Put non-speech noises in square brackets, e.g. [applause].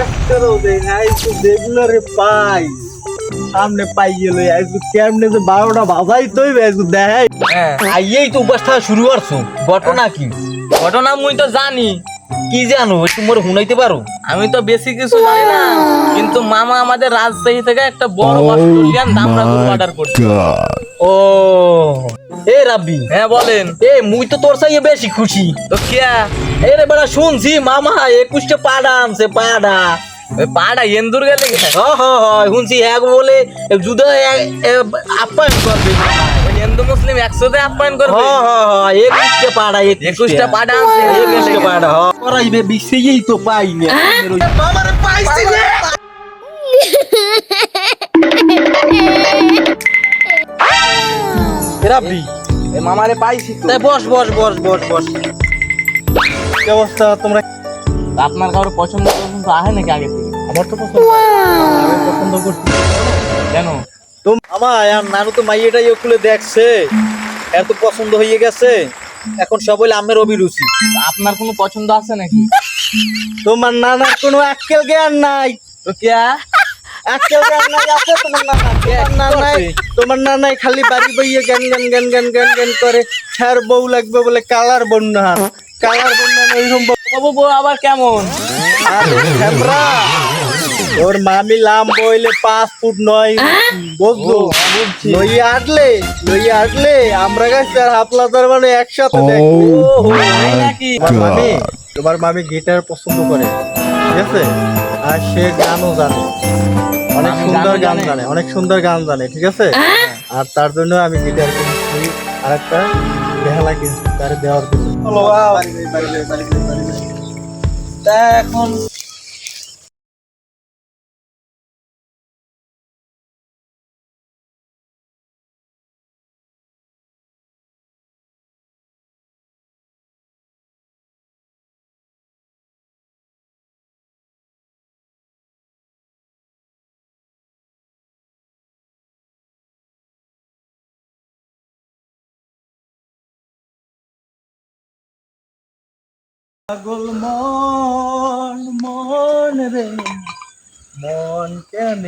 দেখতেও দেই না আইসু যেগুলো পাই। সামনে পাই গেল আইসু কেমনে যে বারোটা বাজাই তৈব আইসু দেখাই। হ্যাঁ। আইয়েই তো উপস্থা শুরু করছ ঘটনা কি? ঘটনা মুই তো জানি। কি জানো একটু মোর শুনাইতে পারো? আমি তো বেশি কিছু জানি না কিন্তু মামা আমাদের রাজশাহী থেকে একটা বড় অস্ট্রেলিয়ান অর্ডার করছে। ও। এ রাব্বি। হ্যাঁ বলেন। এ মুই তো তোর সাইয়ে বেশি খুশি। তো কিয়া এ রে বেড়া শুনছি মামা একুশটা পাড়া আনছে পাড়া। পাড়া এন্দুর গেলে হ হ হ শুনছি এক বলে জুদা আপ্যায়ন করবে। হিন্দু মুসলিম একসাথে আপ্যায়ন করবে? হ হ একুশটা পাড়া একুশটা পাড়া আছে একুশটা পাড়া হ। করাইবে বিশ্বেই তো পাই না মামারে পাইছি [laughs] মামারে পাইছি তো বস বস বস বস বস। কি অবস্থা তোমরা আপনার কারও পছন্দ পছন্দ আহে নাকি আগে থেকে? আমার তো পছন্দ। আমি পছন্দ করছি। কেন? তো মামা আর নানু তো মাইয়েটাই ওগুলো দেখছে। এর তো পছন্দ হয়ে গেছে। এখন সব হইলে আমের অভিরুচি। আপনার কোনো পছন্দ আছে নাকি? তোমার নানার কোনো আক্কেল জ্ঞান নাই। তো কিয়া আক্কেল জ্ঞান নাই আছে তোমার নানা তোমার নানাই তোমার নানাই খালি বাড়ি বইয়ে জ্ঞান জ্ঞান জ্ঞান জ্ঞান জ্ঞান জ্ঞান করে। ছার বউ লাগবে বলে কালার বন্যা। কালার বন্যা এইরকম বাবু বউ আবার কেমন? ওর মামি লাম বইলে পাঁচ ফুট নয়। বুঝলো আটলে লই আটলে আমরা গাছ আর হাফলাদার মানে একসাথে দেখব। তোমার মামি তোমার মামি গিটার পছন্দ করে ঠিক আছে? আর সে গানও জানে। অনেক সুন্দর গান জানে? জানে অনেক সুন্দর গান জানে ঠিক আছে? আর তার জন্য আমি গিটার কিনছি আর একটা বেহালা কিনছি তার দেওয়ার জন্য। তা এখন পাগল মন মন রে মন কেন